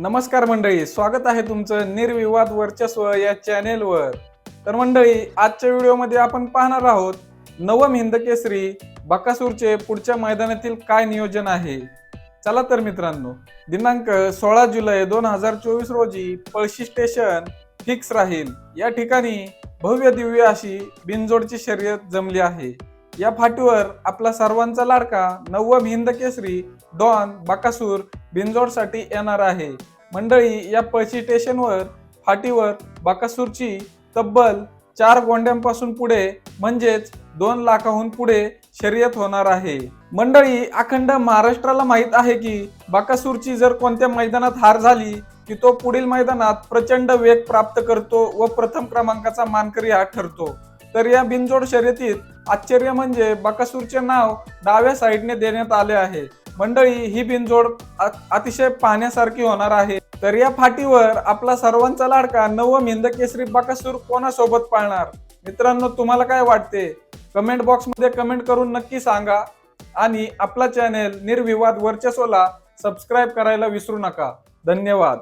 नमस्कार मंडळी स्वागत आहे तुमचं निर्विवाद वर्चस्व या चॅनेलवर. तर मंडळी आजच्या व्हिडिओमध्ये आपण पाहणार आहोत नवम हिंद केसरी बकासूरचे पुढच्या मैदानातील काय नियोजन आहे? चला तर मित्रांनो दिनांक सोळा जुलै दोन हजार चोवीस रोजी पळशी स्टेशन फिक्स राहील. या ठिकाणी भव्य दिव्य अशी बिनजोडची शर्यत जमली आहे. या फाटीवर आपला सर्वांचा लाडका नवम हिंद केसरी डॉन बकासूर बिनजोडसाठी येणार आहे. मंडळी या पळशी स्टेशनवर फाटीवर बकासूरची तब्बल चार गोंड्यांपासून पुढे म्हणजेच दोन लाखाहून पुढे शर्यत होणार आहे. मंडळी अखंड महाराष्ट्राला माहीत आहे की बकासूरची जर कोणत्या मैदानात हार झाली की तो पुढील मैदानात प्रचंड वेग प्राप्त करतो व प्रथम क्रमांकाचा मानकरी हा ठरतो. तर या बिनजोड शर्यतीत आश्चर्य म्हणजे बकासूरचे नाव डाव्या साईडने देण्यात आले आहे. मंडळी ही बिनजोड अतिशय पाहण्यासारखी होणार आहे. तर या फाटीवर आपला सर्वांचा लाडका नवम हिंद केसरी बकासूर कोणासोबत पाळणार? मित्रांनो तुम्हाला काय वाटते? कमेंट बॉक्समध्ये कमेंट करून नक्की सांगा. आणि आपला चॅनेल निर्विवाद वर्चस्वला सबस्क्राईब करायला विसरू नका. धन्यवाद.